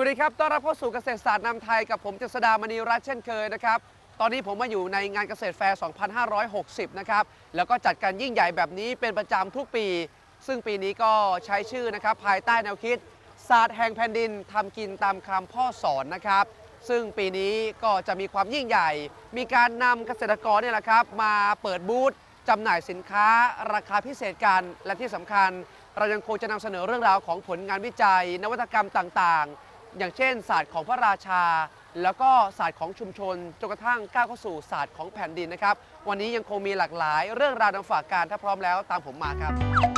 วัสดีครับ ต้อนรับเข้าสู่เกษตรศาสตร์นำไทยกับผมเจษดามณีรัตน์เช่นเคยนะครับ ตอนนี้ผมมาอยู่ในงานเกษตรแฟร์ 2560 นะครับ แล้วก็จัดการยิ่งใหญ่แบบนี้เป็นประจำทุกปี ซึ่งปีนี้ก็ใช้ชื่อนะครับ ภายใต้แนวคิด ศาสตร์แห่งแผ่นดินทำกินตามคำพ่อสอนนะครับ ซึ่งปีนี้ก็จะมีความยิ่งใหญ่ มีการนำเกษตรกรเนี่ยแหละครับ มาเปิดบูธจำหน่ายสินค้า ราคาพิเศษกันและที่สำคัญ เรายังคงจะนำเสนอเรื่องราวของผลงานวิจัย นวัตกรรมต่างๆ อย่างเช่น ศาสตร์ของพระราชา แล้วก็ศาสตร์ของชุมชนจนกระทั่งก้าวเข้าสู่ศาสตร์ของแผ่นดินนะครับ วันนี้ยังคงมีหลากหลาย เรื่องราวนำฝากการถ้าพร้อมแล้วตามผมมาครับ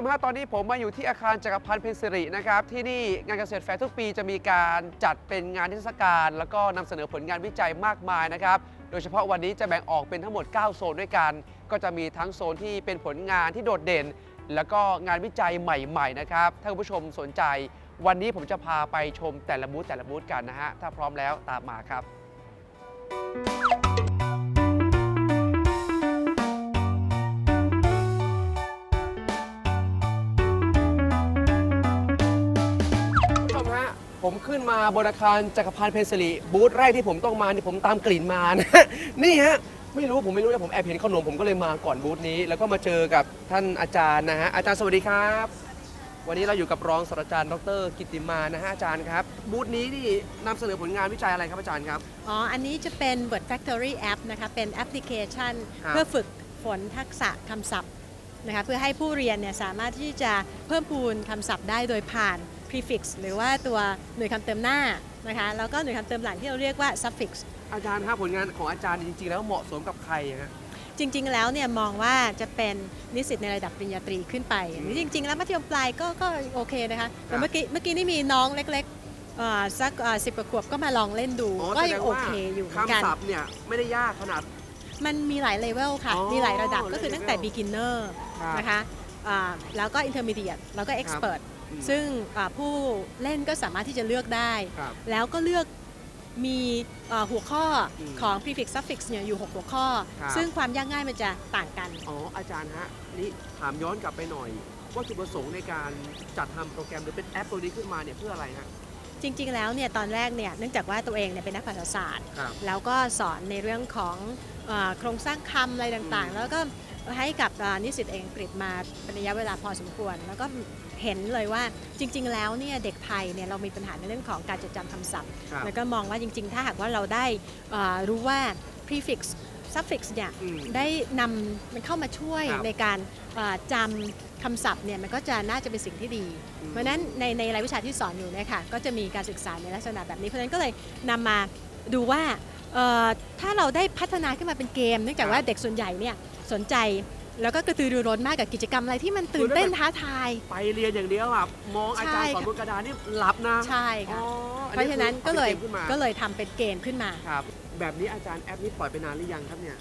ผู้ชมครับตอนนี้ผมมาอยู่ที่อาคารจักรพันธ์เพนสิรินะครับ ที่นี่งานเกษตรแฟร์ทุกปีจะมีการจัดเป็นงานเทศกาลแล้วก็นำเสนอผลงานวิจัยมากมายนะครับ โดยเฉพาะวันนี้จะแบ่งออกเป็นทั้งหมด 9 โซนด้วยกัน ก็จะมีทั้งโซนที่เป็นผลงานที่โดดเด่น แล้วก็งานวิจัยใหม่ๆนะครับ ถ้าคุณผู้ชมสนใจ วันนี้ผมจะพาไปชมแต่ละบูธแต่ละบูธกันนะฮะ ถ้าพร้อมแล้วตามมาครับ ผมขึ้นมาบนอาคารจักรพันธ์เพนสิริบูธแรกที่ผมต้องมาเนี่ยผมตามกลิ่นมานะ นี่ฮะไม่รู้ผมไม่รู้นะผมแอบเห็นขนมผมก็เลยมาก่อนบูธนี้ แล้วก็มาเจอกับท่านอาจารย์นะฮะอาจารย์สวัสดีครับ วันนี้เราอยู่กับรองศาสตราจารย์ดร กิตติมานะฮะอาจารย์ครับบูธนี้นี่นำเสนอผลงานวิจัยอะไรครับอาจารย์ครับ อ๋อ อันนี้จะเป็น Word Factory App นะคะ เป็นแอปพลิเคชัน ครับ เพื่อฝึกฝนทักษะคำศัพท์นะคะ เพื่อให้ผู้เรียนเนี่ยสามารถที่จะเพิ่มพูนคำศัพท์ได้โดยผ่าน prefix หรือว่าตัวหน่วยคำเติมหน้านะคะแล้วก็หน่วยคำเติมหลังที่เราเรียกว่า suffix อาจารย์ครับผลงานของอาจารย์จริงๆ แล้วเหมาะสมกับใครฮะจริง ๆ แล้วเนี่ยมองว่าจะเป็นนิสิตในระดับปริญญาตรีขึ้นไปอันนี้จริง ๆ แล้วมัธยมปลายก็ก็โอเคนะคะแต่เมื่อกี้เมื่อกี้นี่มีน้องเล็กๆเอ่อสักสิบกว่าขวบก็มาลองเล่นดูอ๋อก็แสดยังงโอว่าเคอยู่เหมือนกันคำศัพท์เนี่ยไม่ได้ยากขนาดมันมีหลายเลเวลค่ะอ๋อมีหลายระดับก็คือหลายตั้งแต่ level beginner ครับนะคะอ่าแล้วก็ intermediate แล้วก็ expert อืม ซึ่งอ่าผู้เล่นก็สามารถที่จะเลือกได้ครับแล้วก็เลือกมีอ่าหัวข้ออมของ prefix suffix เนี่ยอยู่ 6 หัวข้อครับซึ่งความยากง่ายมันจะต่างกัน อ๋อ อาจารย์ฮะ นี่ถามย้อนกลับไปหน่อย ว่าจุดประสงค์ในการจัดทำโปรแกรมหรือเป็นแอปตัวนี้ขึ้นมาเนี่ยเพื่ออะไรฮะจริง ๆ แล้วเนี่ยตอนแรกเนี่ยเนื่องจากว่าตัวเองเนี่ยเป็นนักภาษาศาสตร์ครับแล้วก็สอนในเรื่องของเออโครงสร้างคำอะไรต่างอืมๆแล้วก็ ให้กับอ่านิสิตเองอังกฤษมาเป็นระยะเวลาพอสมควร แล้วก็เห็นเลยว่าจริง ๆ แล้วเนี่ยเด็กไทยเนี่ยเรามีปัญหาในเรื่องของการจดจำคำศัพท์ครับแล้วก็มองว่าจริง ๆ ถ้าหากว่าเราได้อ่ารู้ว่า prefix suffix เนี่ยอืมได้นำมันเข้ามาช่วยครับในการอ่าจำคำศัพท์เนี่ยมันก็จะน่าจะเป็นสิ่งที่ดีอืมเพราะฉะนั้นในในรายวิชาที่สอนอยู่เนี่ยค่ะก็จะมีการศึกษาในลักษณะแบบนี้ เพราะฉะนั้นก็เลยนำมาดูว่าเอ่อ ถ้าเราได้พัฒนาขึ้นมาเป็นเกมเนื่องจากว่าเด็กส่วนใหญ่เนี่ยสนใจแล้วก็กระตือรือร้นมากกับกิจกรรมอะไรที่มันตื่นเต้นท้าทาย ไปเรียนอย่างเดียวอะมองอาจารย์ใช่สอนค่ะบนกระดานนี่หลับนะ ใช่ค่ะอ๋ออัเพราะฉะนั้นคือก็เลยอาไปมขึ้นมาก็เลยทำเป็นเกมขึ้นมาครับแบบนี้อาจารย์แอปนี้ปล่อยไปนานหรือยังครับเนี่ย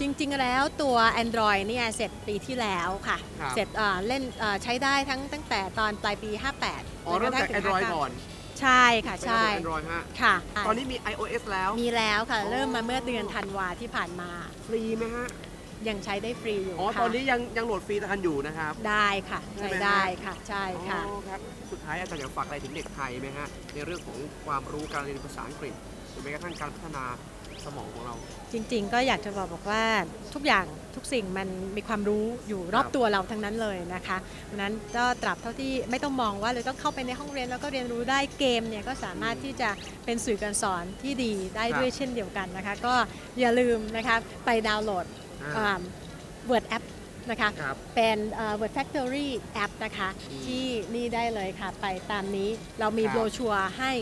จริง ๆ แล้วตัว Android เนี่ยเสร็จปีที่แล้วค่ะครับเสร็จเอ่อเล่นเอ่อใช้ได้ทั้งตั้งแต่ตอนปลายปี 58อ๋อเริ่มจากจนกะทั่งถึง Android 59ก่อน ใช่ค่ะเป็นใช่ระบบ Android ฮะ ค่ะตอนนี้มี iOS แล้ว มีแล้วค่ะอ๋อเริ่มมาเมื่อเดือนธันวาที่ผ่านมา ฟรีไหมฮะ ยังใช้ได้ฟรีอยู่อ๋อ ค่ะตอนนี้ยังยังโหลดฟรีทันอยู่นะครับ ได้ค่ะ ใช่ใช้ไหมฮะได้ค่ะ ใช่ค่ะ อ๋อครับ สุดท้ายอาจารย์อยากฝากอะไรถึงเด็กไทยไหมฮะ ในเรื่องของความรู้การเรียนภาษาอังกฤษหรือแม้กระทั่งการพัฒนาส มองของเรา จริง ๆ ก็อยากจะบอกบอกว่าทุกอย่างทุกสิ่งมันมีความรู้อยู่รอบครับตัวเราทั้งนั้นเลยนะคะเพราะฉะนั้นก็ตราบเท่าที่ไม่ต้องมองว่าเลยต้องเข้าไปในห้องเรียนแล้วก็เรียนรู้ได้เกมเนี่ยก็สามารถที่จะเป็นสื่อการสอนที่ดีได้ครับด้วยเช่นเดียวกันนะคะ ก็อย่าลืมนะคะไปดาวน์โหลดอ่าเวิร์ดแอป นะคะครับเป็นเอ่อ Word Factory App นะคะ อืมที่นี่ได้เลยค่ะ ไปตามนี้เรามีครับ โบรชัวร์ให้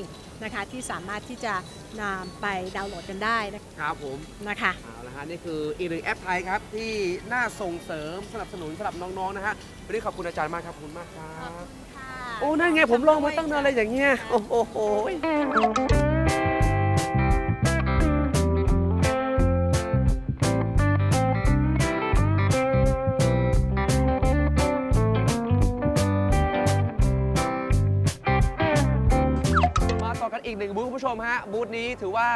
นะคะ ที่สามารถที่จะนำไปดาวน์โหลดกันได้ครับผมนะคะ เอาละฮะนี่คืออีกหนึ่งแอปไทยครับที่น่าส่งเสริมสนับสนุนสำหรับน้องๆนะฮะวันนี้ขอบคุณอาจารย์มากครับขอบคุณมากครับ โอ้นั่นไงผมลองมาตั้งนานเลยอย่างเงี้ยโอ้โห ชมฮะบูธนี้ถือว่า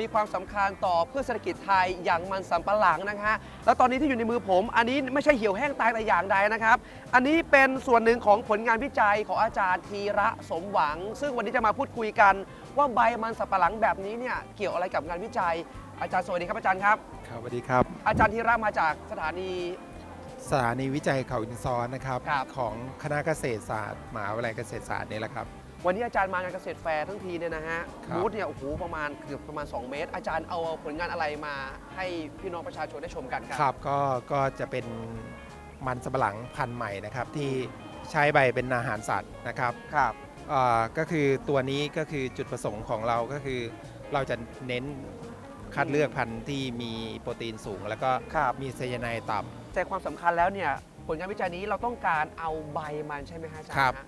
มีความสำคัญต่อพืชเศรษฐกิจไทยอย่างมันสำปะหลังนะฮะแล้วตอนนี้ที่อยู่ในมือผม อันนี้ไม่ใช่เหี่ยวแห้งตายแต่อย่างใดนะครับ อันนี้เป็นส่วนหนึ่งของผลงานวิจัยของอาจารย์ธีระสมหวัง ซึ่งวันนี้จะมาพูดคุยกัน ว่าใบมันสำปะหลังแบบนี้เนี่ยเกี่ยวอะไรกับงานวิจัย อาจารย์สวัสดีครับอาจารย์ครับครับสวัสดีครับ อาจารย์ธีระมาจากสถานีสถานีวิจัยเขาอินซ้อนนะครับครับของคณะเกษตรศาสตร์มหาวิทยาลัยเกษตรศาสตร์นี่แหละครับ วันนี้อาจารย์มางานเกษตรแฟร์ทั้งทีเนี่ยนะฮะครับ บูธเนี่ยโอ้โหประมาณเกือบประมาณ 2 เมตร อาจารย์เอาผลงานอะไรมาให้พี่น้องประชาชนได้ชมกันคครัรับก็ก็จะเป็นมันสำปะหลังพันธุ์ใหม่นะครับ ที่ใช้ใบเป็นอาหารสัตว์นะครับครับอ่าก็คือตัวนี้ก็คือจุดประสงค์ของเราก็คือ เราจะเน้นคัดเลือกพันธุ์ที่มีโปรตีนสูง แล้วก็ครับ มีไซยาไนด์ต่ำ ใจความสำคัญแล้วเนี่ยผลงานวิจัยนี้เราต้องการเอาใบมันใช่ไหมฮะอาจารย์ครับ ฮะ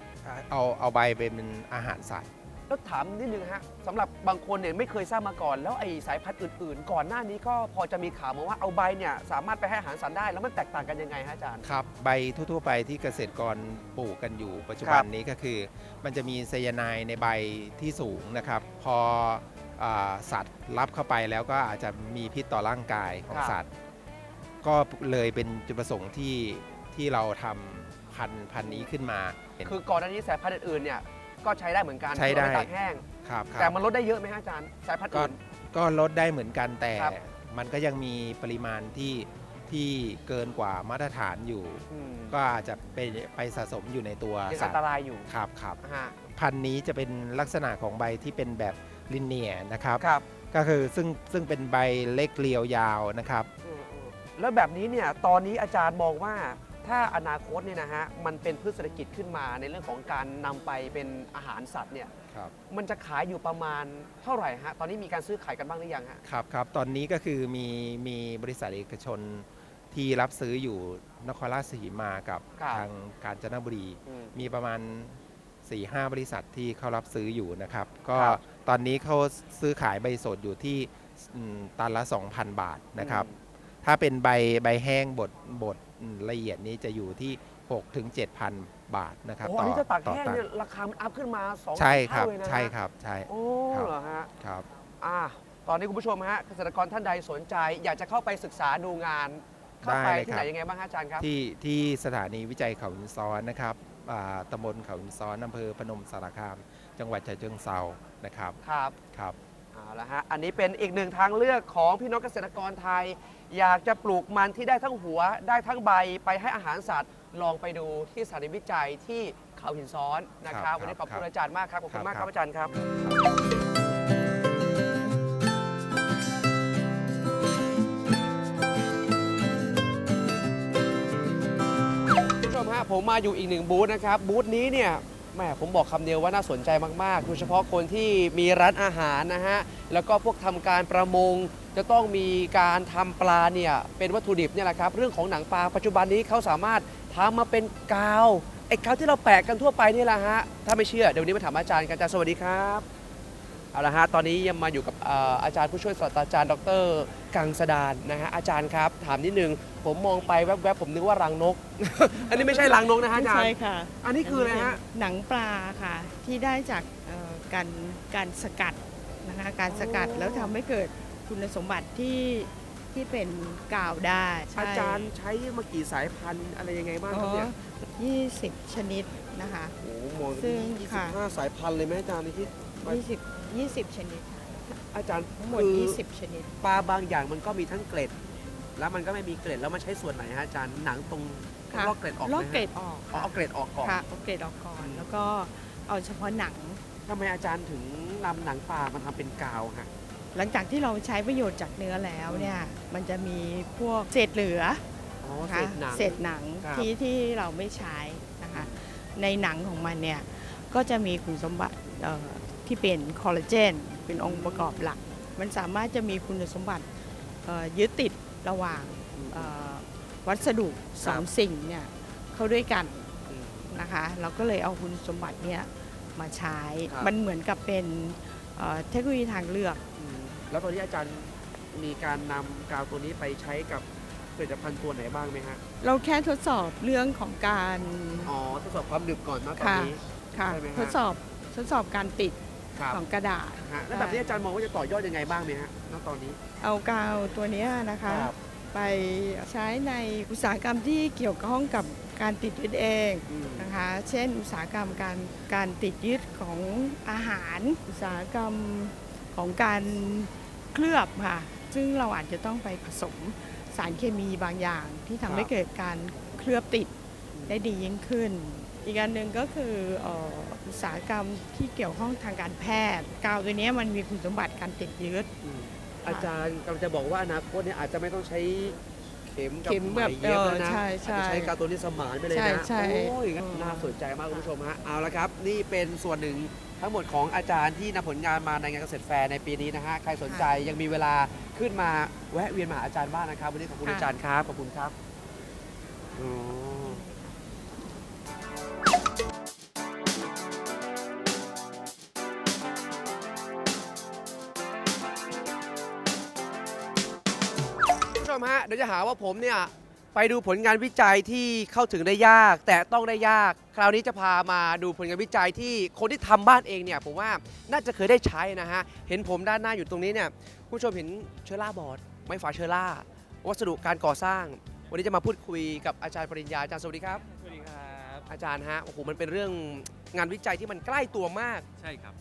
เอาเอาใบเป็นอาหารสัตว์แล้วถามนิดนึงฮะสำหรับบางคนเนี่ยไม่เคยทราบมาก่อน แล้วไอ้สายพันธุ์อื่นๆ ก่อนหน้านี้ก็พอจะมีข่าวมาว่าเอาใบเนี่ยสามารถไปให้อาหารสัตว์ได้แล้วมันแตกต่างกันยังไงฮะอาจารย์ครับใบทั่วๆไปที่เกษตรกรปลูกกันอยู่ ปัจจุบัคนรับนี้ก็คือ มันจะมีไซยาไนด์ในใบที่สูงนะครับ พออาสัตว์รับเข้าไปแล้วก็อาจจะมีพิษต่อร่างกายของสัตว์ ก็เลยเป็นจุดประสงค์ที่ที่เราทำ พันธุ์พันธุ์นี้ขึ้นมาเป็นคือก่อนหน้านี้สายพันธุ์อื่นๆเนี่ยก็ใช้ได้เหมือนกันใช้ได้ เอาปตากแห้ง ครับคแต่รับมันลดได้เยอะไหมฮะอาจารย์สายพันธุ์ก็อื่น ก็ลดได้เหมือนกันแต่ครับ มันก็ยังมีปริมาณที่ที่เกินกว่ามาตรฐานอยู่ อืมก็อาจจะไปไปสะสมอยู่ในตัวยังสัอัตนตว์รายอยู่ครับครับ ฮะพันธุ์นี้จะเป็นลักษณะของใบที่เป็นแบบลินเนียนะครับ ครับก็คือซึ่งซึ่งเป็นใบเล็กเรียวยาวนะครับ อืมอืมแล้วแบบนี้เนี่ยตอนนี้อาจารย์มองว่า ถ้าอนาคตเนี่ยนะฮะมันเป็นพืชเศรษฐกิจขึ้นมาในเรื่องของการนำไปเป็นอาหารสัตว์เนี่ยครับ มันจะขายอยู่ประมาณเท่าไหร่ฮะตอนนี้มีการซื้อขายกันบ้างหรือยังฮะ ครับครับตอนนี้ก็คือมีมีบริษัทเอกชนที่รับซื้ออยู่นครราชสีมากับครับ ทางกาญจนบุรี อืม มีประมาณ 4-5บริษัทที่เขารับซื้ออยู่นะครับ ก็ครับตอนนี้เขาซื้อขายใบสดอยู่ที่อืมตันละ 2,000 บาทนะครับ ถ้าเป็นใบใบแห้งบดบดอืม ละเอียดนี้จะอยู่ที่ 6 ถึง 7,000 บาทนะครับโอ้อันนี้จะตากต่อแห้งตันเนี่ยราคามันอัพขึ้นมาสองใช่ครับ เท่าเลยนะฮะใช่ครับ ใช่โอ้ครับเหรอฮะ ครับ อ่าตอนนี้คุณผู้ชมฮะเกษตรกรท่านใดสนใจ อยากจะเข้าไปศึกษาดูงาน เข้าไปได้เลยที่คไหรันบยังไงบ้างฮะอาจารย์ครับที่ที่สถานีวิจัยเขาหินซ้อนนะครับอ่าตำบลเขาหินซ้อนอำเภอพนมสารคาม จังหวัดฉะเชิงเซานะครับ ครับ ครับ เอาละฮะ อันนี้เป็นอีกหนึ่งทางเลือกของพี่น้องเกษตรกรไทย อยากจะปลูกมันที่ได้ทั้งหัว ได้ทั้งใบไปให้อาหารสัตว์ ลองไปดูที่สถานีวิจัยที่เขาหินซ้อนนะคครัรับบวันนี้ขอบครัคุณบอาจารย์มากครับขอบคุณมากคครัรับบอาจารย์ครับ คุณผู้ชมฮะผมมาอยู่อีกหนึ่งบูธนะครับบูธนี้เนี่ย แม่ผมบอกคำเดียวว่าน่าสนใจมากๆ โดยเฉพาะคนที่มีร้านอาหารนะฮะ แล้วก็พวกทำการประมง จะต้องมีการทำปลาเนี่ยเป็นวัตถุดิบเนี่ยแหละครับ เรื่องของหนังปลาปัจจุบันนี้เขาสามารถทำมาเป็นกาวไอ้กาวที่เราแปะกันทั่วไปนี่แหละฮะ ถ้าไม่เชื่อเดี๋ยวนนี้มาถามอาจารย์กันอาจารย์สวัสดีครับ เอาละฮะตอนนี้ยังมาอยู่กับเอ่ออาจารย์ผู้ช่วยศาสตราจารย์ ดร กังสดานนะฮะอาจารย์ครับถามนิดนึง ผมมองไปแวบๆผมนึกว่ารังนก อันนี้ไม่ใช่รังนกนะฮะอาจารใช่ย์ค่ะ อันนี้คืออะไรฮะหนังปลาค่ะ ที่ได้จากเอ่อการการสกัดนะคะการสกัดอ๋อแล้วทำให้เกิดคุณสมบัติที่ที่เป็นกาวได้ใช่อาจารย์ใช้มากี่สายพันธุ์อะไรยังไงบ้างอ๋ครับเนี่ยอยี่สิบชนิดนะคะโอ้โหมองซึ่งยี่สิค่ะบห้าสายพันธุ์เลยไหมอาจารย์นี่คิดยี่สิบ ยี่สิบชนิดอาจารย์ทั้งหมด คือยี่สิบชนิด ปลาบางอย่างมันก็มีทั้งเกล็ด แล้วมันก็ไม่มีเกล็ดแล้วมันใช้ส่วนไหนฮะอาจารย์หนังตรงค่ะ ลอกเกล็ดออกไหมลอกเกรฮะดออกอ๋อค่ะเอาเกล็ดออกก่อน ค่ะเอาเกรดออกก่อนแล้วก็เอาเฉพาะหนัง ทำไมอาจารย์ถึงนำหนังปลามาทำเป็นกาวฮะ หลังจากที่เราใช้ประโยชน์จากเนื้อแล้วเนี่ย มันจะมีพวกเศษเหลืออ๋อนะเศคะษหนังเศษหนังครับ ที่ที่เราไม่ใช้นะคะ ในหนังของมันเนี่ย ก็จะมีคุณสมบัติเอ่อ ที่เป็นคอลลาเจนเป็นองค์ประกอบหลัก มันสามารถจะมีคุณสมบัติเอ่อยึดติดระหว่างเอ่อวัสดุสองสิ่งเนี่ยเข้าด้วยกันอืมนะคะเราก็เลยเอาคุณสมบัติเนี่ยมาใช้ครับมันเหมือนกับเป็นเอ่อเทคโนโลยีทางเลือกอืมแล้วตอนนี้อาจารย์มีการนำกาวตัวนี้ไปใช้กับผลิตภัณฑ์ตัวไหนบ้างไหมฮะ เราแค่ทดสอบเรื่องของการ อ๋อ ทดสอบความดึกก่อนนะตอนค่ะนี้ค่ะใช่ไหมฮะทดสอบทดสอบการติด ครับของกระดาษ ฮะแล้วแบบนี้อาจารย์มองว่าจะต่อยอดยังไงบ้างไหมฮะณตอนนี้ เอากาวตัวเนี้ยนะคะไปใช้ในอุตสาหกรรมที่เกี่ยวข้องกับการติดยึดเองอืม นะคะ เช่น อุตสาหกรรมการการติดยึดของอาหาร อุตสาหกรรมของการเคลือบค่ะ ซึ่งเราอาจจะต้องไปผสมสารเคมีบางอย่างที่ทำให้เกิดการเคลือบติดได้ดียิ่งขึ้น อีกอันหนึ่งก็คือเอ่ออุตสาหกรรมที่เกี่ยวข้องทางการแพทย์ กาวตัวเนี้ยมันมีคุณสมบัติการติดยึดอืมอาจารย์กำลังจะบอกว่าอนาคตเนี่ยอาจจะไม่ต้องใช้เข็มกับเข็มแบบไหเย็บแล้วนะเออใช่ใช่อาจจะใช้การตัวนี้สมานไปเลยใช่นะใช่ โอ้ยงั้นเออน่าสนใจมากคุณผู้ชมฮะเอาละครับ นี่เป็นส่วนหนึ่งทั้งหมดของอาจารย์ที่นำผลงานมาในงานเกษตรแฟร์ในปีนี้นะฮะใครสนใจยังมีเวลาขึ้นมาแวะเวียนมาหาอาจารย์บ้างนะครับวันนี้ขอบคุณอาจารย์ครับขอบคุณครับอ๋อ เดี๋ยวจะหาว่าผมเนี่ยไปดูผลงานวิจัยที่เข้าถึงได้ยาก แต่ต้องได้ยาก คราวนี้จะพามาดูผลงานวิจัยที่คนที่ทำบ้านเองเนี่ยผมว่าน่าจะเคยได้ใช้นะฮะเห็นผมด้านหน้าอยู่ตรงนี้เนี่ยคุณผู้ชมเห็นเชื้อราบอร์ดไม้ฝาเชื้อราวัสดุการก่อสร้าง วันนี้จะมาพูดคุยกับอาจารย์ปริญญาอาจารย์สวัสดีครับสวัสดีครับ อาจารย์ฮะโอ้โหมันเป็นเรื่องงานวิจัยที่มันใกล้ตัวมาก ใช่ครับ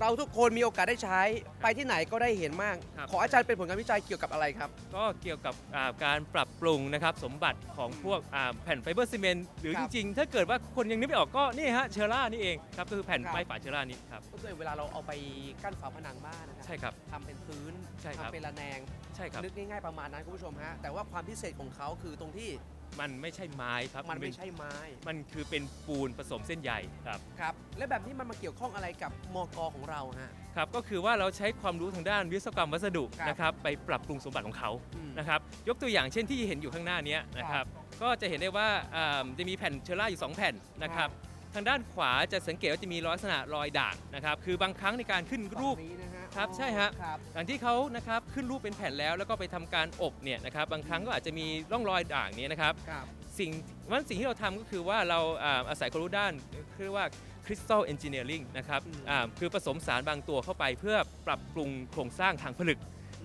เราทุกคนมีโอกาสได้ใช้ไปที่ไหนก็ได้เห็นมาก ครับ ขออาจารย์เป็นผลงานวิจัยเกี่ยวกับอะไรครับ ก็เกี่ยวกับอ่าการปรับปรุงนะครับสมบัติของพวกอ่าแผ่นไฟเบอร์ซีเมนต์หรือคจรับริงๆ ถ้าเกิดว่าคนยังนึกไม่ออกก็นี่ฮะเชอร่านี่เองครับก็คือแผ่นครับไม้ฝาเชอร่านี้ครับก็คือเวลาเราเอาไปกั้นฝาผนังบ้านนะครัใช่ครับ ทำเป็นพื้นใช่ครับ ทำเป็นระแนง ใช่ครับ นึกง่ายๆประมาณนั้นคุณผู้ชมฮะ แต่ว่าความพิเศษของเขาคือตรงที่ มันไม่ใช่ไม้ครับมันไม่เป็นใช่ไม้มันคือเป็นปูนผสมเส้นใยครับ ครับ และแบบนี้มันมาเกี่ยวข้องอะไรกับมกของเราฮะ ครับก็คือว่าเราใช้ความรู้ทางด้านวิศวกรรมวัสดุครับนะครับไปปรับปรุงสมบัติของเขาอืมนะครับยกตัวอย่างเช่นที่เห็นอยู่ข้างหน้าเนี้ยนะคครัรับบก็จะเห็นได้ว่าอ่าจะมีแผ่นเชอร่าอยู่ 2 แผ่นนะครับทางด้านขวาจะสังเกตว่าจะมีลักษณะรอยด่างนะครับคือบางครั้งในการขึ้นรูปฝั่งนี้นะฮะ ครับใช่ฮะครับหลังที่เขานะครับขึ้นรูปเป็นแผ่นแล้วแล้วก็ไปทำการอบเนี่ยนะครับบางครั้งก็อาจจะมีร่องรอยด่างเนี้นะครับ ครับ สิ่งวันสิ่งที่เราทำก็คือว่าเราอ่าอาศัยความรู้ด้านเรียกว่าคริสตัลเอนจิเนียริงนะครับอืม อ่าคือผสมสารบางตัวเข้าไปเพื่อปรับปรุงโครงสร้างทางผลึก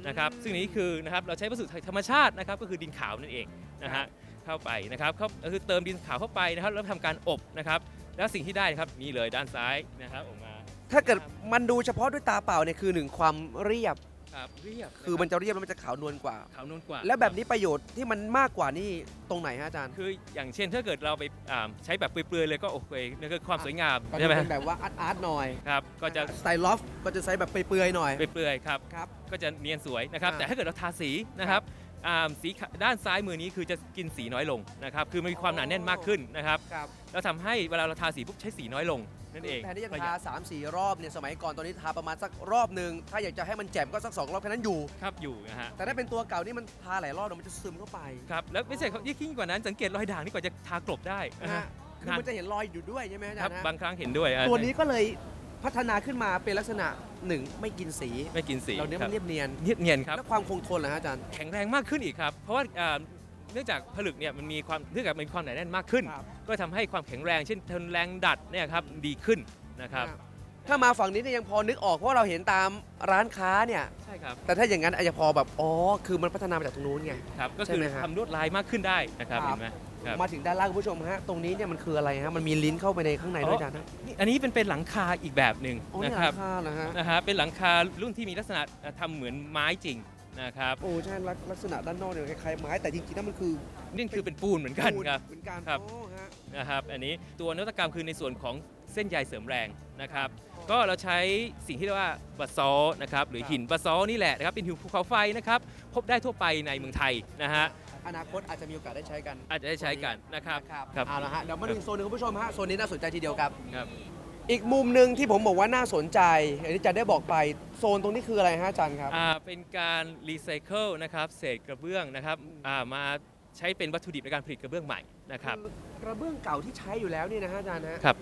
นะครับซึ่งนี้คือนะครับเราใช้วัสดุธรรมชาตินะครับก็คือดินขาวนั่นเองนะฮะเข้าไปนะครับเข้าก็คือเติมดินขาวเข้าไปนะครับแล้วทำการอบนะครับแล้วสิ่งที่ได้นะครับนี่เลยด้านซ้ายนะครับออกมา ถ้าเกิดมันดูเฉพาะด้วยตาเปล่าเนี่ยคือหนึ่งความเรียบ ครับเรียบคือมันจะเรียบแล้วมันจะขาวนวลกว่า ขาวนวลกว่าแล้วแบบนี้ประโยชน์ที่มันมากกว่านี่ตรงไหนฮะอาจารย์คืออย่างเช่นถ้าเกิดเราไปอ่าใช้แบบเปลือยๆเลยก็โอเคนั่นคือความสวยงามก็ใช่จะไหมเป็นแบบว่าอาร์ตอาร์ตหน่อยครับก็จะสไตล์ลอฟก็จะใช้แบบเปลือยๆหน่อยเปลือยๆครับ ครับ ก็จะเนียนสวยนะครับ อ่าแต่ถ้าเกิดเราทาสีนะครับอ่าสีขด้านซ้ายมือนี้คือจะกินสีน้อยลงนะครับ คือมันมีความหนาแน่นมากขึ้นนะครับ ครับ แล้วทำให้เวลาเราทาสีปุ๊บใช้สีน้อยลง นั่นเองแทนที่จะประหทายัด3 4 รอบเนี่ยสมัยก่อนตอนนี้ทาประมาณสักรอบหนึ่งถ้าอยากจะให้มันแจ่มก็สัก2รอบแค่นั้นอยู่ ครับอยู่นะฮะ แต่ถ้าเป็นตัวเก่านี่มันทาหลายรอบเดี๋ยวมันจะซึมเข้าไปครับแล้วไม่ใช่เขายิ่งกว่านั้นสังเกตรอยด่างนี่กว่าจะทากลบได้นะนะฮะฮะคือมันจะเห็นรอยอยู่ด้วยใช่ไหมอาคจารัรบย์ฮะบางครั้งเห็นด้วยอะตัวนี้ก็เลยพัฒนาขึ้นมาเป็นลักษณะหนึ่งไม่กินสีไม่กินสีเราเนี้ยคมัรับนเรียบเนียน เนียบเนียนครับ แล้วความคงทนเหรอฮะอาจารย์ แข็งแรงมากขึ้นอีกครับ เพราะว่าอ่า เนื่องจากผลึกเนี่ยมันมีความเนื่องจากมันมีความหนาแน่นมากขึ้น ครับ ก็ทำให้ความแข็งแรงเช่นทนแรงดัดเนี่ยครับดีขึ้นนะครับถ้ามาฝั่งนี้เนี่ยยังพอนึกออกเพราะว่าเราเห็นตามร้านค้าเนี่ย ใช่ครับแต่ถ้าอย่างนั้นอาจจะพอแบบอ๋อคือมันพัฒนามาจากตรงนู้นไง ครับก็ใช่คือไหมฮะทำลวดลายมากขึ้นได้นะครับครับ เห็นไหมครับ มาถึงด้านล่างคุณผู้ชมฮะตรงนี้เนี่ยมันคืออะไรฮะมันมีลิ้นเข้าไปในข้างในด้วยอาจารย์นะนี่อันนี้เป็นเป็นหลังคาอีกแบบหนึ่งโอ้นี่นะหคลัรับงคาเหรอฮะ นะฮะเป็นหลังคารุ่นที่มีลักษณะเอ่อทำเหมือนไม้จริง นะครับโอ้ใช่ลักลักษณะด้านนอกเนี่ยคล้ายๆไม้แต่จริงๆแล้วมันคือนี่คือเป็นปูนเหมือนกันปูนครับ เหมือนกันครับ โอ้ฮะนะครับอันนี้ตัวนวัตกรรมคือในส่วนของเส้นใยเสริมแรงนะครับ ก็เราใช้สิ่งที่เรียกว่าบัสซอลต์นะครับหรือหินบัสซอลต์นี่แหละนะครับเป็นหินภูเขาไฟนะครับพบได้ทั่วไปในเมืองไทยนะฮะอนาคตอาจจะมีโอกาสได้ใช้กันอาจจะได้ใช้กันนะครับ ครับครับเอาละฮะเดี๋ยวมาดูอีกโซนหนึงคุณผู้ชมฮะโซนนี้น่าสนใจทีเดียวครับ ครับ อีกมุมหนึ่งที่ผมบอกว่าน่าสนใจอย่างที่อาจารย์ได้บอกไปโซนตรงนี้คืออะไรฮะอาจารย์ครับ อ่าเป็นการรีไซเคิลนะครับเศษกระเบื้องนะครับอ่ามาใช้เป็นวัตถุดิบในการผลิตกระเบื้องใหม่นะครับกระเบื้องเก่าที่ใช้อยู่แล้วเนี่ยนะฮะอาจารย์ฮะครับ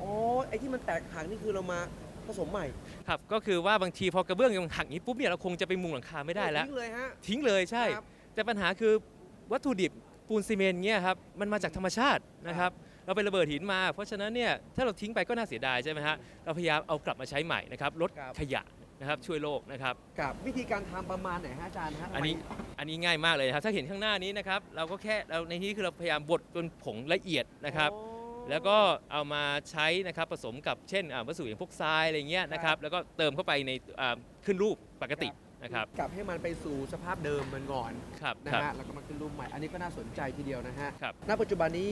อ๋อไอ้ที่มันแตกหักนี่คือเรามาผสมใหม่ครับก็คือว่าบางทีพอกระเบื้องยังหักอย่างนี้ปุ๊บเนี่ยเราคงจะไปมุงหลังคาไม่ได้แล้ว ทิ้งเลยฮะ ทิ้งเลยใช่ ครับแต่ปัญหาคือวัตถุดิบปูนซีเมนต์เนี่ยครับมันมาจากธรรมชาตินะครับ เราไประเบิดหินมา เพราะฉะนั้นเนี่ยถ้าเราทิ้งไปก็น่าเสียดายใช่ไหมฮะเราพยายามเอากลับมาใช้ใหม่นะครับลดครับ ขยะนะครับช่วยโลกนะครับ กับวิธีการทำประมาณไหนฮะอาจารย์ฮะอันนี้อันนี้ง่ายมากเลยนะครับ ถ้าเห็นข้างหน้านี้นะครับ เราก็แค่เราในที่นี้คือเราพยายามบดจนผงละเอียดนะครับ โอ้ แล้วก็เอามาใช้นะครับผสมกับเช่นอ่าวัสดุอย่างพวกทรายอะไรเงี้ยนะคครัรับบ แล้วก็เติมเข้าไปในอ่าขึ้นรูปปกตินะครับกลับให้มันไปสู่สภาพเดิมมันก่อนครับนะครับฮะแล้วก็มาขึ้นรูปใหม่ อันนี้ก็น่าสนใจทีเดียวนะฮะครับ ณปัจจุบันนี้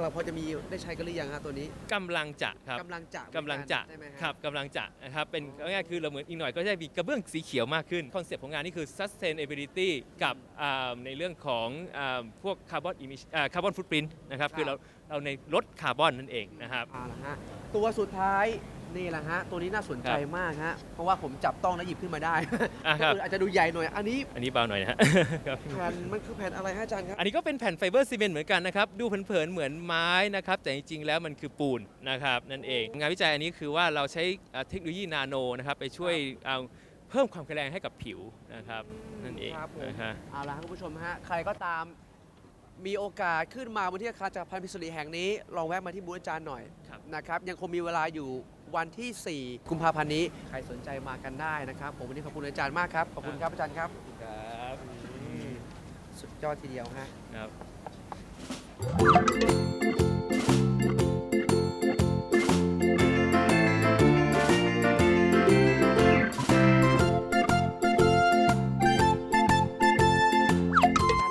เราพอจะมีได้ใช้กันหรือยังฮะตัวนี้กำลังจะครับกำลังจะกำลังจะใช่ไหมฮะครับกำลังจะนะครับเป็นง่ายๆคือเราเหมือนอีกหน่อยก็จะมีกระเบื้องสีเขียวมากขึ้น คอนเซปต์ของงานนี่คือ sustainability กับอ่าในเรื่องของอ่าพวกคาร์บอนอิมิชคาร์บอนฟุตปรินต์นะครับคือเราเราในลดคาร์บอนนั่นเองนะครับเอาละฮะตัวสุดท้าย นี่แหละฮะ ตัวนี้น่าสนใจครับมากฮะ เพราะว่าผมจับต้องแล้วหยิบขึ้นมาได้อะครับ อาจจะดูใหญ่หน่อย อันนี้อันนี้เบาหน่อยนะฮะ ครับแผ่นมันคือแผ่นอะไรฮะอาจารย์ครับ อันนี้ก็เป็นแผ่นไฟเบอร์ซีเมนต์เหมือนกันนะครับ ดูเผินๆเหมือนไม้นะครับ แต่จริงๆแล้วมันคือปูนนะครับนั่นเอง งานวิจัยอันนี้คือว่าเราใช้อ่าเทคโนโลยีนาโนนะครับไปช่วยเอาเพิ่มความแข็งแรงให้กับผิวนะครับนั่นเองครับผม นะฮะ เอาละครับคุณผู้ชมฮะ ใครก็ตามมีโอกาสขึ้นมาบนที่อาคารจักรพันธ์พิศรีแห่งนี้ ลองแวะมาที่บูธอาจารย์หน่อยครับ นะครับยังคงมีเวลาอยู่วันที่ 4 กุมภาพันธ์นี้ ใครสนใจมากันได้นะครับ ผมวันนี้ขอบคุณอาจารย์มากครับ ขอบคุณครับอาจารย์ครับ ครับอืมสุดยอดทีเดียวฮะครับ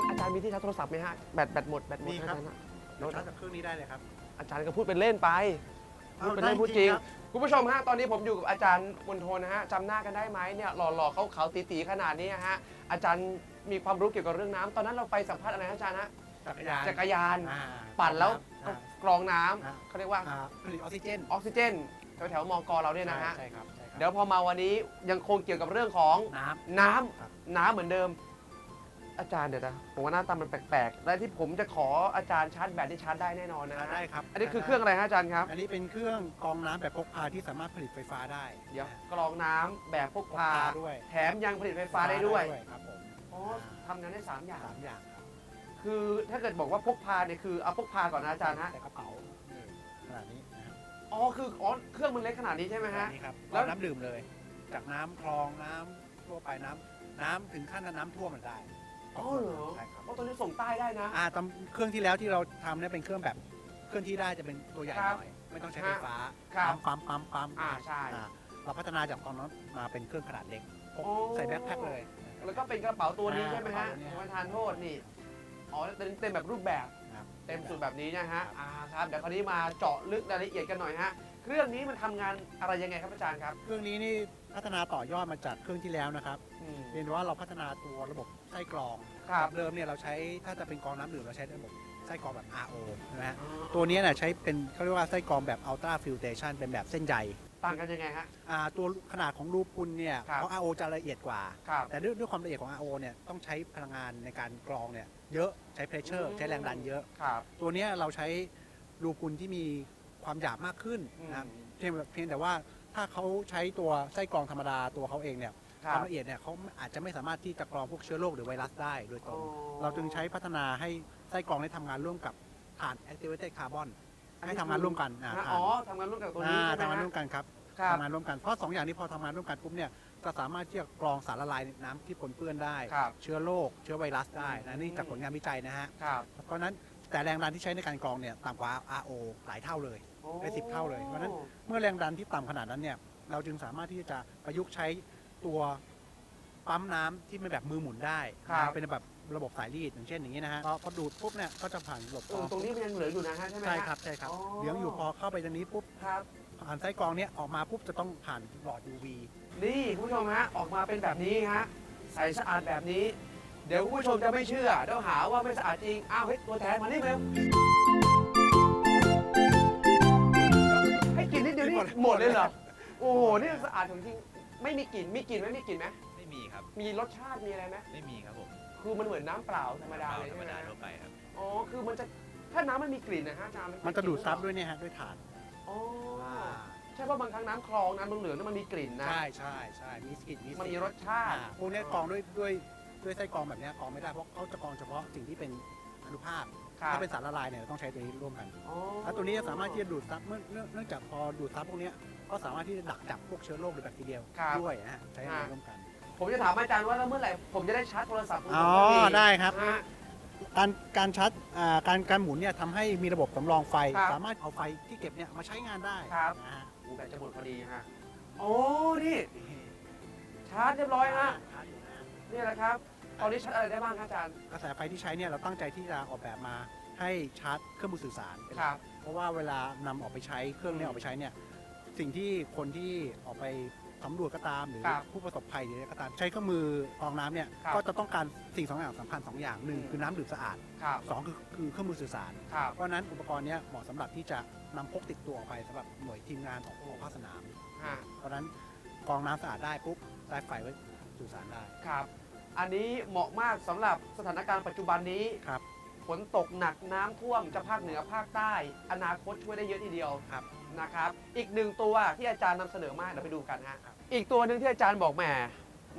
อาจารย์อาจารย์มีที่ชาร์จโทรศัพท์ไหมฮะ แบตแบตหมดแบตหมดมีครับ อาจารย์ฮะเราชาร์จจากเครื่องนี้ได้เลยครับ อาจารย์ก็พูดเป็นเล่นไป พูดเป็นเล่นพูดจริง คุณผู้ชมฮะ ตอนนี้ผมอยู่กับอาจารย์มนโทนะฮะจำหน้ากันได้ไหมเนี่ยหล่อๆเขาขาวๆตีๆขนาดนี้ฮะ อาจารย์มีความรู้เกี่ยวกับเรื่องน้ำตอนนั้นเราไปสัมภาษณ์อะไรฮะอาจารย์ฮะ จักรยานจักรยาน อ่าปั่นแล้วอ่า กรองน้ำอ่า เขาเรียกว่าอ่าผลิตออกซิเจนออกซิเจนแถวแถวๆมกเราเนี่ยนะฮะ ใช่ครับใช่ครับเดี๋ยวพอมาวันนี้ยังคงเกี่ยวกับเรื่องของน้ น้ำครับน้ำเหมือนเดิม อาจารย์เดี๋ยวนะผมว่าหน้าตามันแปลกๆและที่ผมจะขออาจารย์ชาร์จแบตที่ชาร์จได้แน่นอนำนะอ่าได้ครับอันนี้คือเครื่องอะไรฮะอาจารย์ครับ อันนี้เป็นเครื่องกรองน้ำแบบพกพาที่สามารถผลิตไฟฟ้าได้เดี๋ยวกรองน้ำแบบพกพกพาพาด้วยแถมยังผลิตไฟฟ้าได้ด้วยครับผมอ๋อทำงานได้3อย่าง สามอย่างครับคือถ้าเกิดบอกว่าพกพาเนี่ยคือเอาพกพาก่อนนะอาจารย์ฮะ ใส่กระเป๋านี่ขนาดนี้นะครับอ๋อคืออ๋อเครื่องมันเล็กขนาดนี้ใช่ไหมขนาฮะ ดนี้ครับแล้วเอาน้ำดื่มเลย จากน้ำคลองน้ำทั่วไปน้ำน้ำถึงขั้นน้ำท่วมมันได้ อ๋อเหรอใช่ครับเพราะตอนนี้ส่งใต้ได้นะ อ่าตำเครื่องที่แล้วที่เราทำเนี่ยเป็นเครื่องแบบเครื่องที่ได้จะเป็นตัวใหญ่ครับหน่อย ไม่ต้องใช้ไฟฟ้าครับ ปั๊มปั๊มปั๊มอ่าใช่ อ่าเราพัฒนาจากตอนนั้นมาเป็นเครื่องขนาดเล็กพกโอ้ ใส่แบ็คแพ็คเลย แล้วก็เป็นกระเป๋าตัวนี้อ่าใช่ไหมฮะกระเป๋าตัวนี้ไม่ทานโทษนี่อ๋อเต็มเต็มแบบรูปแบบ ครับเต็มสูตรแบบนี้นะฮะครับอ่าครับเดี๋ยวคราวนี้มาเจาะลึกรายละเอียดกันหน่อยฮะเครื่องนี้มันทำงานอะไรยังไงครับอาจารย์ครับ เครื่องนี้นี่พัฒนาต่อยอดมาจากเครื่องที่แล้วนะครับอืม เรียนว่าเราพัฒนาตัวระบบไส้กรองครับเดิมเนี่ยเราใช้ถ้าจะเป็นกรองน้ำดื่มเราใช้ระบบไส้กรองแบบ RO นะฮะตัวนี้น่ะใช้เป็นเขาเรียกว่าไส้กรองแบบ Ultra Filtration เป็นแบบเส้นใยต่างกันยังไงฮะอ่าตัวขนาดของรูปุนเนี่ยครับของ RO จะละเอียดกว่าครับแต่ด้วยด้วยความละเอียดของ RO เนี่ยต้องใช้พลังงานในการกรองเนี่ยเยอะใช้เพรสเชอร์อืมใช้แรงดันเยอะครับตัวเนี้ยเราใช้รูปุนที่มีความหยาบมากขึ้นนะครับเพียงเพียงแต่ว่าถ้าเขาใช้ตัวไส้กรองธรรมดาตัวเขาเองเนี่ย คครับวามละเอียดเนี่ยเขาอาจจะไม่สามารถที่จะกรองพวกเชื้อโรคหรือไวรัสได้โดยตรงอ๋อเราจึงใช้พัฒนาให้ไส้กรองได้ทำงานร่วมกับถ่าน activated carbon ให้ทำงานร่วมกันอ่าฮะถ่านอ๋อทำงานร่วมกับตัวนี้อ่าใช่ไหมทำงานฮะร่วมกันครับครับ ทำงานร่วมกันเพราะสองอย่างนี้พอทำงานร่วมกันปุ๊บเนี่ยจะสามารถที่จะกรองสารละลายน้ำที่ปนเปื้อนได้ ครับเชื้อโรคเชื้อไวรัสได้นะนี่จากผลงานวิจัยนะฮะครับเพราะฉะนั้นแต่แรงดันที่ใช้ในการกรองเนี่ยต่ำกว่า RO หลายเท่าเลย ได้10เท่าเลยเพราะฉะนั้น เมื่อแรงดันที่ต่ำขนาดนั้นเนี่ยเราจึงสามารถที่จะประยุกต์ใช้ ตัวปั๊มน้ำที่เป็นแบบมือหมุนได้ครับนะเป็นแบบระบบสายรีดอย่างเช่นอย่างนี้นะฮะพอพอดูดปุ๊บเนี่ยก็จะผ่านระบบเออตรงนี้มันยังเหลืออยู่นะฮะใช่ไหมฮะ ใช่ครับใช่ครับอ๋อ เหลืองอยู่พอเข้าไปตรงนี้ปุ๊บครับ ผ่านไส้กรองเนี่ยออกมาปุ๊บจะต้องผ่านหลอด UV นี่คุณผู้ชมฮะออกมาเป็นแบบนี้ฮะใสสะอาดแบบนี้ เดี๋ยวคุณผู้ชมจะไม่เชื่อเดี๋ยวหาว่าไม่สะอาดจริงอ้าวเฮ้ยตัวแทนมานี่เร็วให้กินนิดเดียวนี่หมดเลยเหรอโอ้โหนี่สะอาดของจริง ไม่มีกลิ่นมีกลิ่นไหมมีกลิ่นไหมไม่มีครับ มีรสชาติมีอะไรไหมไม่มีครับผมคือมันเหมือนน้ำเปล่าธรรมดาเลยธรใช่รไหมมดาฮะทั่วไปครับ อ๋อคือมันจะถ้าน้ำมันมีกลิ่นนะฮะอาจารย์มันจะดูดซับด้วยเนี่ยฮะด้วยถ่านอ๋อใช่เพราะบางครั้งน้ำคลองน้ำเหลืองๆนี่มันมีกลิ่นนะ ใช่ใช่ใช่มีกลิ่นมีมันสีมีรสชาติอ่าพวกเนี้ยกรองด้วยด้วยด้วยไส้กรองแบบเนี้ยกรองไม่ได้เพราะเขาจะกรองเฉพาะสิ่งที่เป็นอนุภาคครับ ถ้าเป็นสารละลายเนี่ยเราต้องใช้ตัวนี้ร่วมกัน อ๋อแล้วตัวนี้จะสามารถที่จะดูดซับเมื่อเนื่องเนื่องจากพอดูดซับพวกเนี้ย ก็สามารถที่จะดักจับพวกเชื้อโรคหรือแบคทีเรียครับ ด้วยนะฮะใช้งานอ่าร่วมกันผมจะถามอาจารย์ว่าแล้วเมื่อไหร่ผมจะได้ชาร์จโทรศัพท์ของผมอ๋อสักทีได้ครับ ฮะ การการชาร์จอ่าการการหมุนเนี่ยทำให้มีระบบสำรองไฟ ครับ สามารถเอาไฟที่เก็บเนี่ยมาใช้งานได้ครับนะฮะโอ้แบตจะหมดพอดีฮะโอ้นี่ชาร์จเรียบร้อยฮะชาร์จอยู่นะฮะนี่แหละครับ ตอนนี้ชาร์จอะไรได้บ้างครับอาจารย์กระแสไฟที่ใช้เนี่ยเราตั้งใจที่จะออกแบบมาให้ชาร์จเครื่องมือสื่อสารเป็นหคลัรักบเพราะว่าเวลานำออกไปใช้เครื่องเนี้ออกไปใช้เนี่ย สิ่งที่คนที่ออกไปสำรวจก็ตามหรือครับผู้ประสบภัยหรืออะไรก็ตามใช้เครื่องมือกรองน้ำเนี่ยครับ ก็จะต้องการสิ่งสองอย่างสำคัญสองอย่างหนึ่งอืมคือน้ำดื่มสะอาดครับสองคือคือเครื่องมือสื่อสาร ครับ เพราะฉะนั้นอุปกรณ์เนี้ยเหมาะสำหรับที่จะนำพกติดตัวออกไปสำหรับหน่วยทีมงานของของภาคสนาม ฮะ เพราะฉะนั้นกรองน้ำสะอาดได้ปุ๊บได้ไฟไว้สื่อสารได้ ครับ อันนี้เหมาะมากสำหรับสถานการณ์ปัจจุบันนี้ ครับ ฝนตกหนักน้ำท่วมจะภาคเหนือภาคใต้ อนาคตช่วยได้เยอะทีเดียวครับนะครับอีกหนึ่งตัวที่อาจารย์นำเสนอมากเดี๋ยวไปดูกันฮะครับ อีกตัวหนึ่งที่อาจารย์บอกแหม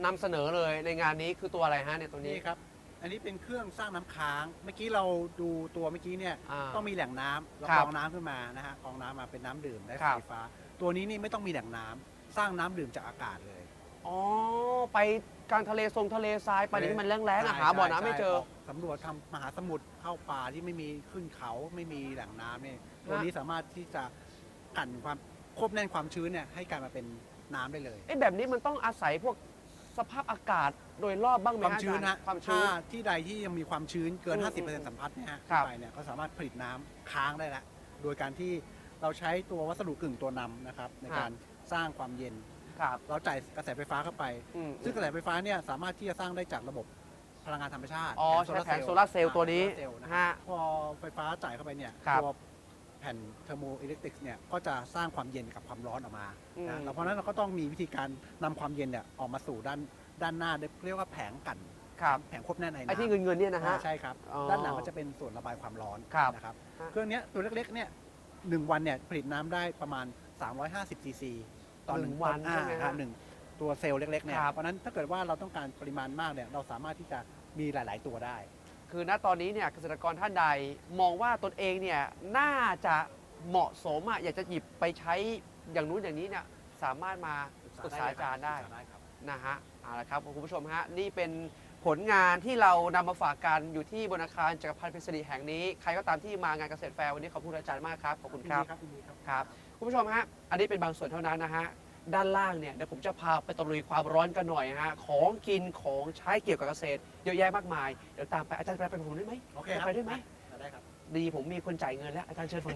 นำเสนอเลยในงานนี้คือตัวอะไรฮะเนี่ยตัวนี้นี่ครับ อันนี้เป็นเครื่องสร้างน้ำค้าง เมื่อกี้เราดูตัวเมื่อกี้เนี่ย อ่า ต้องมีแหล่งน้ำเราครักบรองน้ำขึ้นมานะฮะกรองน้ำมาเป็นน้ำดื่มได้ครับไฟฟ้า ตัวนี้นี่ไม่ต้องมีแหล่งน้ำสร้างน้ำดื่มจากอากาศเลย อ๋อไป กลางทะเลทรงทะเลทรายไปที่มันแรงๆอะใช่หาบ่อน้ำใช่ไม่เจอกสำรวจทำมหาสมุทรเข้าป่าที่ไม่มีขึ้นเขาไม่มีแหล่งน้ำเนี่ยตัวนี้สามารถที่จะกลั่นความควบแน่นความชื้นเนี่ยให้กลายมาเป็นน้ำได้เลย ไอ้แบบนี้มันต้องอาศัยพวกสภาพอากาศโดยรอบบ้างไหมความฮะชื้นอาจารนะย์ความถ้าชื้นที่ใดที่ยังมีความชื้นเกิน อืม50%สัมผัสเนี่ยฮะครับขึ้นไปเนี่ยก็สามารถผลิตน้ำค้างได้แล้วโดยการที่เราใช้ตัววัสดุกึ่งตัวนำนะครับในการสร้างความเย็น ครับ เราจ่ายกระแสไฟฟ้าเข้าไป อืม ซึ่งกระแสไฟฟ้าเนี่ยสามารถที่จะสร้างได้จากระบบพลังงานธรรมชาติอ๋อใช้แผงโซลาร์เซลล์ตัวนี้โซลาร์เซลล์นะฮะ พอไฟฟ้าจ่ายเข้าไปเนี่ยครับ ตัวแผ่นเทอร์โมอิเล็กทริกเนี่ยก็จะสร้างความเย็นกับความร้อนออกมาอืม นะแล้วเพราะฉะนั้นเราก็ต้องมีวิธีการนำความเย็นเนี่ยออกมาสู่ด้านด้านหน้าเรียกว่าแผงกันครับแผงควบแน่นไอ้ไอ้น้ำ ที่เงินเงินๆเนี่ยนะฮะ อ่าใช่ครับ อ๋อด้านหลังก็จะเป็นส่วนระบายความร้อนครับนะครับ ฮะ เครื่องเนี้ยตัวเล็กๆเนี่ยหนึ่งวันเนี่ยผลิตน้ำได้ประมาณ 350ซีซี ต่อหนึ่งหนึ่งวันอ่าใช่ไหมฮะอ่าหนึ่งตัวเซลล์เล็กๆเนี่ยครับ เพราะฉะนั้นถ้าเกิดว่าเราต้องการปริมาณมากเนี่ยเราสามารถที่จะมีหลาย ๆ ตัวได้ คือณตอนนี้เนี่ยเกษตรกรท่านใดมองว่าตนเองเนี่ยน่าจะเหมาะสมอะอยากจะหยิบไปใช้อย่างนู้นอย่างนี้เนี่ยสามารถมาปรึกษาอาจารย์ได้ปกษครับนะฮะเอาละครับคุณผู้ชมฮะนี่เป็นผลงานที่เรานำมาฝากกันอยู่ที่บนอาคารจักรพันธ์เพชรศรีแห่งนี้ ใครก็ตามที่มางานเกษตรแฟร์วันนี้ขอบคุณอาจารย์มากครับ ขอบคุณยินครับดีครับยินดีครับ ครับคุณผู้ชมฮะ อันนี้เป็นบางส่วนเท่านั้นนะฮะ ด้านล่างเนี่ยเดี๋ยวผมจะพาไปตะลุยความร้อนกันหน่อยฮะ ของกินของใช้เกี่ยวกับเกษตรเยอะแยะมากมาย เดี๋ยวตามไปอาจารย์ไปเป็นผมได้ไหมโอเคครับ ไปได้ไหมได้ครับ ดีผมมีคนจ่ายเงินแล้วอาจารย์เชิญฝั่ง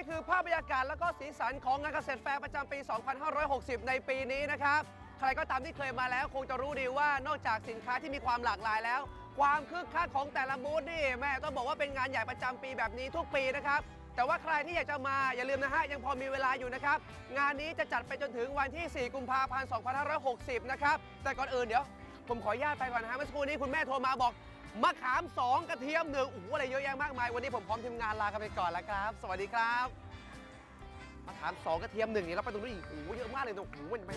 นี่คือภาพบรรยากาศและก็สีสันของงานเกษตรแฟร์ประจำปี 2560 ในปีนี้นะครับ ใครก็ตามที่เคยมาแล้ว คงจะรู้ดีว่านอกจากสินค้าที่มีความหลากหลายแล้ว ความคึกคักของแต่ละบูธนี่แม่ต้องบอกว่าเป็นงานใหญ่ประจำปีแบบนี้ทุกปีนะครับ แต่ว่าใครที่อยากจะมาอย่าลืมนะฮะยังพอมีเวลาอยู่นะครับ งานนี้จะจัดไปจนถึงวันที่ 4 กุมภาพันธ์ 2560 นะครับ แต่ก่อนอื่นเดี๋ยว ผมขออนุญาตไปก่อนนะฮะเมื่อสักครู่นี้คุณแม่โทรมาบอก มะขาม 2 กระเทียมหนึ่งโอ้โหอะไรเยอะแยะมากมาย วันนี้ผมพร้อมทีมงานลากันไปก่อนแล้วครับ สวัสดีครับ มะขาม 2 กระเทียมหนึ่งนี่เราไปตรงนู้นอีกโอ้โหเยอะมากเลยตรงโอ้โหมันไป